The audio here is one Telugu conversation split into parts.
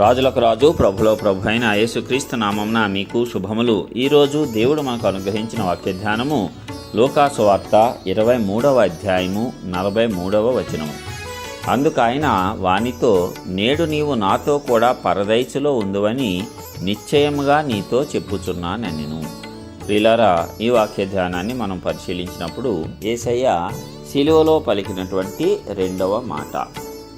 రాజులకు రాజు ప్రభులో ప్రభు అయిన యేసుక్రీస్తు నామంన మీకు శుభములు. ఈరోజు దేవుడు మనకు అనుగ్రహించిన వాక్య ధ్యానము లోకాసు వార్త ఇరవై మూడవ అధ్యాయము నలభై మూడవ వచనము. అందుకైన వానితో నేడు నీవు నాతో కూడా పరదైచులో ఉందువని నిశ్చయముగా నీతో చెప్పుచున్నానెను ప్రియులారా ఈ వాక్య ధ్యానాన్ని మనం పరిశీలించినప్పుడు ఏసయ్య శిలువలో పలికినటువంటి రెండవ మాట.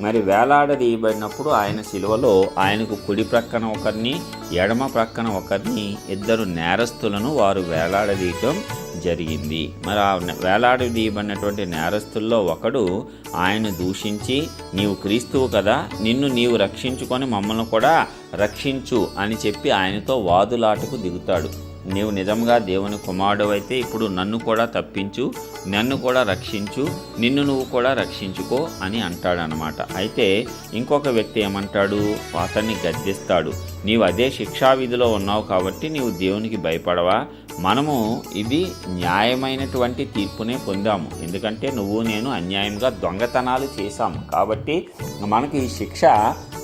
మరి వేలాడదీయబడినప్పుడు ఆయన శిలువలో ఆయనకు కుడి ప్రక్కన ఒకరిని ఎడమ ప్రక్కన ఒకరిని ఇద్దరు నేరస్తులను వారు వేలాడదీయటం జరిగింది. మరి ఆ వేలాడదీయబడినటువంటి నేరస్తుల్లో ఒకడు ఆయన దూషించి నీవు క్రీస్తువు కదా నిన్ను నీవు రక్షించుకొని మమ్మల్ని కూడా రక్షించు అని చెప్పి ఆయనతో వాదులాటకు దిగుతాడు. నీవు నిజంగా దేవుని కుమారుడు అయితే ఇప్పుడు నన్ను కూడా తప్పించు నన్ను కూడా రక్షించు నిన్ను నువ్వు కూడా రక్షించుకో అని అంటాడనమాట. అయితే ఇంకొక వ్యక్తి ఏమంటాడు? అతన్ని గద్దిస్తాడు. నీవు అదే శిక్షా విధిలో ఉన్నావు కాబట్టి నీవు దేవునికి భయపడవా? మనము ఇది న్యాయమైనటువంటి తీర్పునే పొందాము. ఎందుకంటే నువ్వు నేను అన్యాయంగా దొంగతనాలు చేశాము. కాబట్టి మనకి ఈ శిక్ష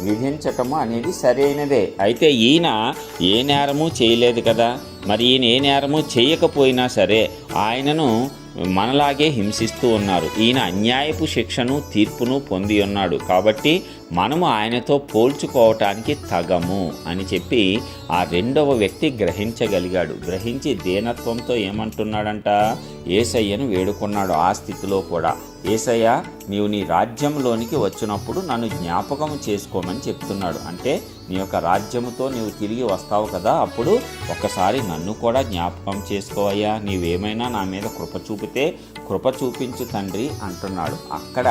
విధించటము అనేది సరైనదే. అయితే ఈయన ఏ నేరము చేయలేదు కదా. మరి ఈయన ఏ నేరము చేయకపోయినా సరే ఆయనను మనలాగే హింసిస్తూ ఉన్నారు. ఈయన అన్యాయపు శిక్షను తీర్పును పొంది ఉన్నాడు. కాబట్టి మనము ఆయనతో పోల్చుకోవటానికి తగము అని చెప్పి ఆ రెండవ వ్యక్తి గ్రహించగలిగాడు. గ్రహించి దీనత్వంతో ఏమంటున్నాడంట? ఏసయ్యను వేడుకున్నాడు ఆ స్థితిలో కూడా. ఏసయ్య నీవు నీ రాజ్యంలోనికి వచ్చినప్పుడు నన్ను జ్ఞాపకం చేసుకోమని చెప్తున్నాడు. అంటే నీ యొక్క రాజ్యముతో నీవు తిరిగి వస్తావు కదా అప్పుడు ఒకసారి నన్ను కూడా జ్ఞాపకం చేసుకోవయ్యా నీవేమైనా నా మీద కృప చూపితే కృప చూపించు తండ్రి అంటున్నాడు. అక్కడ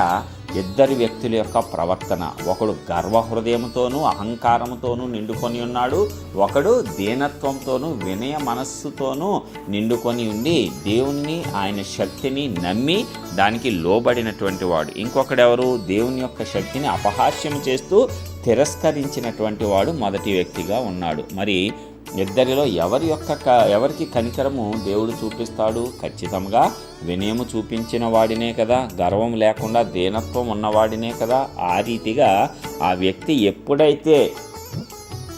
ఇద్దరు వ్యక్తుల యొక్క ప్రవర్తన. ఒకడు గర్వహృదయంతోనూ అహంకారంతోనూ నిండుకొని ఉన్నాడు. ఒకడు దీనత్వంతోనూ వినయ మనస్సుతోనూ నిండుకొని ఉండి దేవుణ్ణి ఆయన శక్తిని నమ్మి దానికి లోబడినటువంటి వాడు. ఇంకొకడెవరు? దేవుని యొక్క శక్తిని అపహాస్యం చేస్తూ తిరస్కరించినటువంటి వాడు మొదటి వ్యక్తిగా ఉన్నాడు. మరి ఇద్దరిలో ఎవరి యొక్క క- ఎవరికి కనికరము దేవుడు చూపిస్తాడు? ఖచ్చితంగా వినయము చూపించిన వాడినే కదా గర్వం లేకుండా దీనత్వం ఉన్నవాడినే కదా. ఆ రీతిగా ఆ వ్యక్తి ఎప్పుడైతే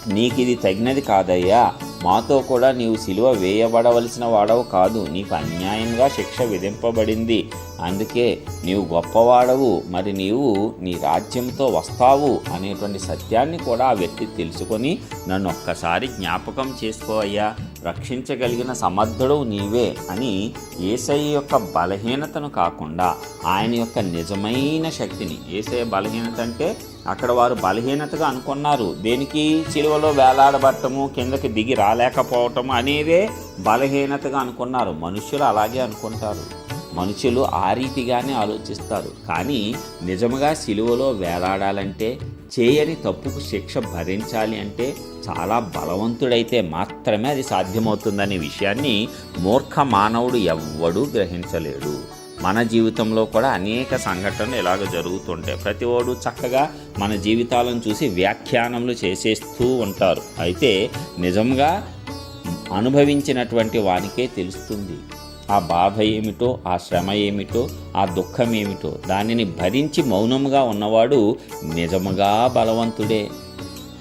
నీకు ఇది తగినది కాదయ్యా మాతో కూడా నీవు సిలువ వేయబడవలసిన వాడవు కాదు. నీకు అన్యాయంగా శిక్ష విధింపబడింది. అందుకే నీవు గొప్పవాడవు. మరి నీవు నీ రాజ్యంతో వస్తావు అనేటువంటి సత్యాన్ని కూడా ఆ వ్యక్తి తెలుసుకొని నన్ను ఒక్కసారి జ్ఞాపకం చేసుకోవయ్యా రక్షించగలిగిన సమర్థుడు నీవే అని ఏసై యొక్క బలహీనతను కాకుండా ఆయన యొక్క నిజమైన శక్తిని ఏసై బలహీనత అంటే అక్కడ వారు బలహీనతగా అనుకున్నారు. దేనికి? చిలువలో వేలాడబట్టము కిందకి దిగి రాలేకపోవటం అనేవే బలహీనతగా అనుకున్నారు. మనుషులు అలాగే అనుకుంటారు. మనుషులు ఆ రీతిగానే ఆలోచిస్తారు. కానీ నిజముగా సిలువలో వేలాడాలంటే చేయని తప్పుకు శిక్ష భరించాలి అంటే చాలా బలవంతుడైతే మాత్రమే అది సాధ్యమవుతుందనే విషయాన్ని మూర్ఖ మానవుడు ఎవ్వడూ గ్రహించలేడు. మన జీవితంలో కూడా అనేక సంఘటనలు ఇలాగ జరుగుతుంటాయి. ప్రతి ఓడు చక్కగా మన జీవితాలను చూసి వ్యాఖ్యానములు చేసేస్తూ ఉంటారు. అయితే నిజంగా అనుభవించినటువంటి వానికే తెలుస్తుంది. ఆ బాధ ఏమిటో ఆ శ్రమ ఏమిటో ఆ దుఃఖం ఏమిటో దానిని భరించి మౌనముగా ఉన్నవాడు నిజముగా బలవంతుడే.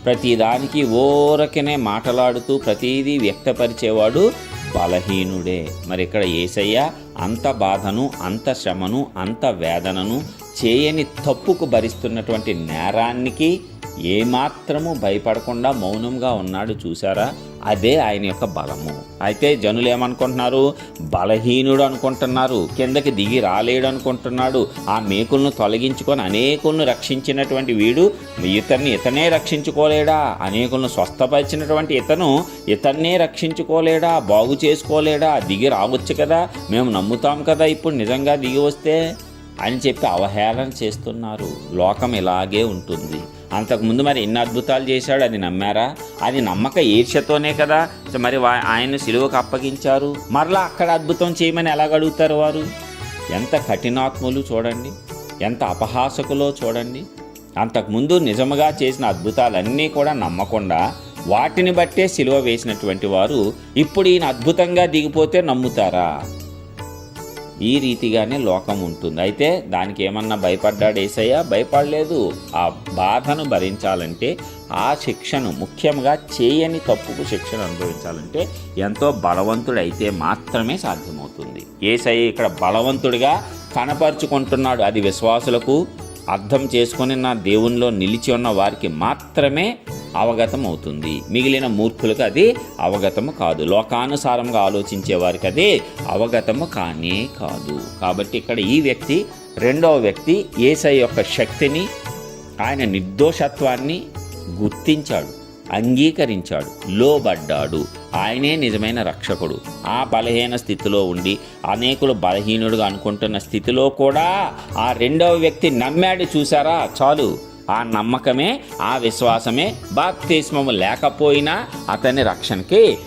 ప్రతిదానికి ఓరకనే మాటలాడుతూ ప్రతిదీ వ్యక్తపరిచేవాడు బలహీనుడే. మరి ఇక్కడ ఏసయ్య అంత బాధను అంత శ్రమను అంత వేదనను చేయని తప్పుకు భరిస్తున్నటువంటి నేరానికి ఏమాత్రము భయపడకుండా మౌనంగా ఉన్నాడు చూసారా అదే ఆయన యొక్క బలము. అయితే జనులు ఏమనుకుంటున్నారు? బలహీనుడు అనుకుంటున్నారు. కిందకి దిగి రాలేడు అనుకుంటున్నాడు. ఆ మేకులను తొలగించుకొని అనేకులను రక్షించినటువంటి వీడు ఇతన్ని ఇతనే రక్షించుకోలేడా? అనేకులను స్వస్థపరిచినటువంటి ఇతను ఇతన్నే రక్షించుకోలేడా? బాగు చేసుకోలేడా? దిగి రావచ్చు కదా? మేము నమ్ముతాం కదా ఇప్పుడు నిజంగా దిగి వస్తే అని చెప్పి అవహేళన చేస్తున్నారు. లోకం ఇలాగే ఉంటుంది. అంతకుముందు మరి ఎన్ని అద్భుతాలు చేశాడు అది నమ్మారా? అది నమ్మక ఈర్ష్యతోనే కదా. మరి వా- ఆయన సిలువకు అప్పగించారు. మరలా అక్కడ అద్భుతం చేయమని ఎలాగ అడుగుతారు వారు? ఎంత కఠినాత్ములు చూడండి. ఎంత అపహాసకులో చూడండి. అంతకుముందు నిజముగా చేసిన అద్భుతాలన్నీ కూడా నమ్మకుండా వాటిని బట్టే సిలువ వేసినటువంటి వారు ఇప్పుడు ఈయన అద్భుతంగా దిగిపోతే నమ్ముతారా? ఈ రీతిగానే లోకం ఉంటుంది. అయితే దానికి ఏమన్నా భయపడ్డాడు ఏసయ్య? భయపడలేదు. ఆ బాధను భరించాలంటే ఆ శిక్షను ముఖ్యంగా చేయని తప్పుకు శిక్షను అనుభవించాలంటే ఎంతో బలవంతుడైతే మాత్రమే సాధ్యమవుతుంది. ఏసయ్య ఇక్కడ బలవంతుడిగా కనపరుచుకుంటున్నాడు అది విశ్వాసులకు అర్థం చేసుకొని నా దేవునిలో నిలిచి ఉన్న వారికి మాత్రమే అవగతం అవుతుంది మిగిలిన మూర్ఖులకు అది అవగతము కాదు. లోకానుసారంగా ఆలోచించే వారికి అది అవగతము కానే కాదు. కాబట్టి ఇక్కడ ఈ వ్యక్తి రెండవ వ్యక్తి ఏసై యొక్క శక్తిని ఆయన నిర్దోషత్వాన్ని గుర్తించాడు. అంగీకరించాడు. లోబడ్డాడు. ఆయనే నిజమైన రక్షకుడు. ఆ బలహీన స్థితిలో ఉండి అనేకులు బలహీనుడుగా అనుకుంటున్న స్థితిలో కూడా ఆ రెండవ వ్యక్తి నమ్మాడు చూసారా చాలు. ఆ నమ్మకమే ఆ విశ్వాసమే బాప్తిస్మము లేకపోయినా అతని రక్షణకి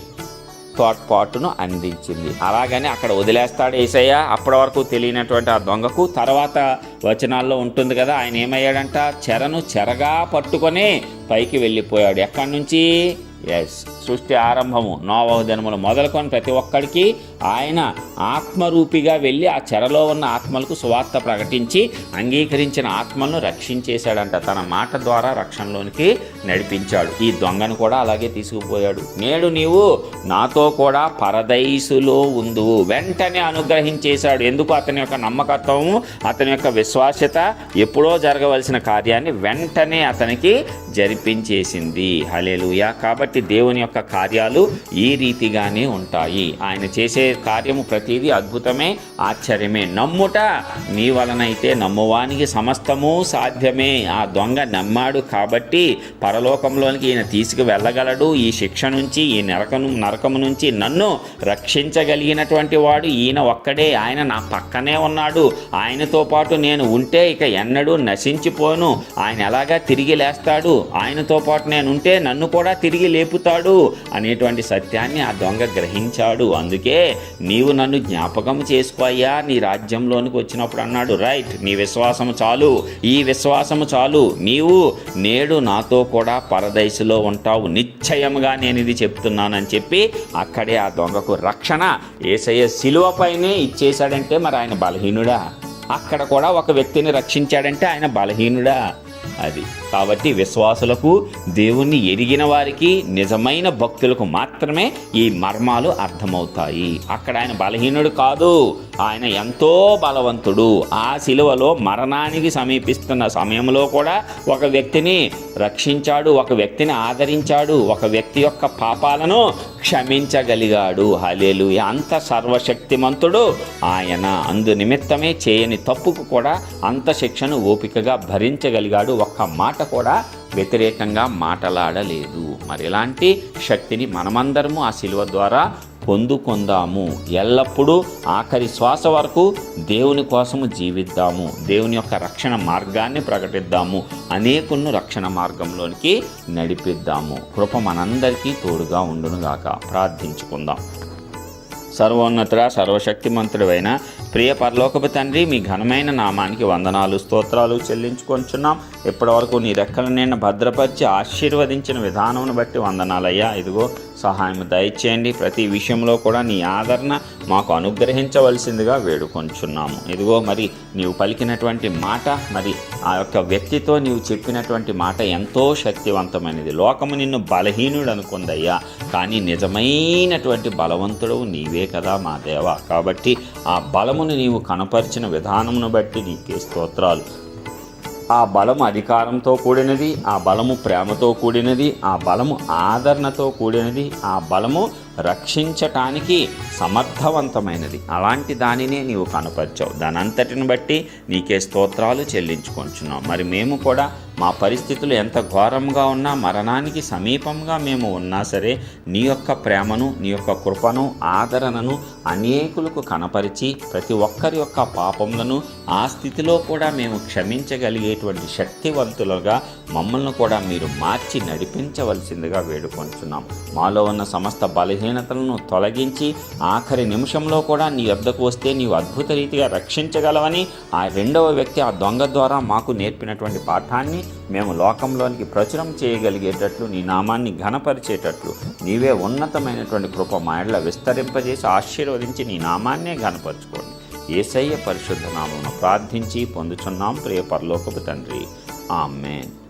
తోడ్పాటును అందించింది. అలాగని అక్కడ వదిలేస్తాడు ఏసయ్య. అప్పటి వరకు తెలియనటువంటి ఆ దొంగకు తర్వాత వచనాల్లో ఉంటుంది కదా ఆయన ఏమయ్యాడంట? చెరను చెరగా పట్టుకొని పైకి వెళ్ళిపోయాడు. ఎక్కడి నుంచి? ఎస్ సృష్టి ఆరంభము నోవహ జన్మలు మొదలుకొని ప్రతి ఒక్కడికి ఆయన ఆత్మరూపిగా వెళ్ళి ఆ చెరలో ఉన్న ఆత్మలకు సువార్త ప్రకటించి అంగీకరించిన ఆత్మలను రక్షించేశాడంట. తన మాట ద్వారా రక్షణలోనికి నడిపించాడు. ఈ దొంగను కూడా అలాగే తీసుకుపోయాడు. నేడు నీవు నాతో కూడా పరదైసులో ఉందు వెంటనే అనుగ్రహించేశాడు. ఎందుకు? అతని యొక్క నమ్మకత్వము అతని యొక్క విశ్వాస్యత ఎప్పుడో జరగవలసిన కార్యాన్ని వెంటనే అతనికి జరిపించేసింది. హలేలుయా కాబట్టి దేవుని యొక్క కార్యాలు ఈ రీతిగానే ఉంటాయి. ఆయన చేసే కార్యము ప్రతిదీ అద్భుతమే ఆశ్చర్యమే. నమ్ముట నీ వలనైతే నమ్మువానికి సమస్తము సాధ్యమే. ఆ దొంగ నమ్మాడు కాబట్టి పరలోకంలోనికి ఈయన తీసుకు వెళ్ళగలడు. ఈ శిక్ష నుంచి ఈ నరకను నరకము నుంచి నన్ను రక్షించగలిగినటువంటి వాడు ఈయన ఒక్కడే. ఆయన నా పక్కనే ఉన్నాడు. ఆయనతో పాటు నేను ఉంటే ఇక ఎన్నడూ నశించిపోను. ఆయన ఎలాగా తిరిగి లేస్తాడు? ఆయనతో పాటు నేను ఉంటే నన్ను కూడా తిరిగి లేపుతాడు అనేటువంటి సత్యాన్ని ఆ దొంగ గ్రహించాడు. అందుకే నీవు నన్ను జ్ఞాపకం చేసుకోయ్యా నీ రాజ్యంలోనికి వచ్చినప్పుడు అన్నాడు. రైట్ నీ విశ్వాసము చాలు. ఈ విశ్వాసము చాలు. నీవు నేడు నాతో కూడా పరదైసులో ఉంటావు. నిశ్చయముగా నేను ఇది చెప్తున్నానని చెప్పి అక్కడే ఆ దొంగకు రక్షణ ఏసయ్య శిలువపైనే ఇచ్చేశాడంటే మరి ఆయన బలహీనుడా? అక్కడ కూడా ఒక వ్యక్తిని రక్షించాడంటే ఆయన బలహీనుడా? అది కాబట్టి విశ్వాసులకు దేవుణ్ణి ఎరిగిన వారికి నిజమైన భక్తులకు మాత్రమే ఈ మర్మాలు అర్థమవుతాయి. అక్కడ ఆయన బలహీనుడు కాదు. ఆయన ఎంతో బలవంతుడు. ఆ శిలువలో మరణానికి సమీపిస్తున్న సమయంలో కూడా ఒక వ్యక్తిని రక్షించాడు ఒక వ్యక్తిని ఆదరించాడు ఒక వ్యక్తి యొక్క పాపాలను క్షమించగలిగాడు. హలేలు అంత సర్వశక్తిమంతుడు ఆయన. అందు నిమిత్తమే చేయని తప్పుకు కూడా అంత శిక్షను ఓపికగా భరించగలిగాడు. ఒక్క మాట కూడా వ్యతిరేకంగా మాట్లాడలేదు. మరి ఇలాంటి శక్తిని మనమందరము ఆ శిలువ ద్వారా పొందుకుందాము? ఎల్లప్పుడూ ఆఖరి శ్వాస వరకు దేవుని కోసము జీవిద్దాము. దేవుని యొక్క రక్షణ మార్గాన్ని ప్రకటిద్దాము. అనేకులను రక్షణ మార్గంలోనికి నడిపిద్దాము. కృప మనందరికీ తోడుగా ఉండునుగాక. ప్రార్థించుకుందాం. సర్వోన్నతుడ సర్వశక్తిమంతుడైన ప్రియ పరలోకపు తండ్రి మీ ఘనమైన నామానికి వందనాలు స్తోత్రాలు చెల్లించుకొంచున్నాం. ఇప్పటివరకు నీ రెక్కలు నేను భద్రపరిచి ఆశీర్వదించిన విధానమును బట్టి వందనాలయ్యా. ఇదిగో సహాయం దయచేయండి. ప్రతి విషయంలో కూడా నీ ఆదరణ మాకు అనుగ్రహించవలసిందిగా వేడుకొంచున్నాము. ఇదిగో మరి నీవు పలికినటువంటి మాట మరి ఆ యొక్క వ్యక్తితో నీవు చెప్పినటువంటి మాట ఎంతో శక్తివంతమైనది. లోకము నిన్ను బలహీనుడు అనుకుందయ్యా కానీ నిజమైనటువంటి బలవంతుడు నీవే కదా మా దేవ. కాబట్టి ఆ బలమును నీవు కనపరిచిన విధానమును బట్టి నీకే స్తోత్రాలు. ఆ బలము అధికారంతో కూడినది ఆ బలము ప్రేమతో కూడినది ఆ బలము ఆదరణతో కూడినది ఆ బలము రక్షించటానికి సమర్థవంతమైనది. అలాంటి దానినే నీవు కనపరిచావు. దాని అంతటిని బట్టి నీకే స్తోత్రాలు చెల్లించుకుంటున్నావు మరి మేము కూడా మా పరిస్థితులు ఎంత ఘోరంగా ఉన్నా మరణానికి సమీపంగా మేము ఉన్నా సరే నీ యొక్క ప్రేమను నీ యొక్క కృపను ఆదరణను అనేకులకు కనపరిచి ప్రతి ఒక్కరి యొక్క పాపములను ఆ స్థితిలో కూడా మేము క్షమించగలిగేటువంటి శక్తివంతులుగా మమ్మల్ని కూడా మీరు మార్చి నడిపించవలసిందిగా వేడుకొంటున్నాం మాలో ఉన్న సమస్త బలహీనతలను తొలగించి ఆఖరి నిమిషంలో కూడా నీ వద్దకు వస్తే నీవు అద్భుత రీతిగా రక్షించగలవని ఆ రెండవ వ్యక్తి ఆ దొంగ ద్వారా మాకు నేర్పినటువంటి పాఠాన్ని మేము లోకంలోనికి ప్రచురం చేయగలిగేటట్లు నీ నామాన్ని ఘనపరిచేటట్లు నీవే ఉన్నతమైనటువంటి కృప మా విస్తరింపజేసి ఆశీర్వదించి నీ నామాన్నే ఘనపరచుకోండి. ఏసయ్య పరిశుద్ధ నామమును ప్రార్థించి పొందుచున్నాం. ప్రియ పరలోకపు తండ్రి. ఆమెన్.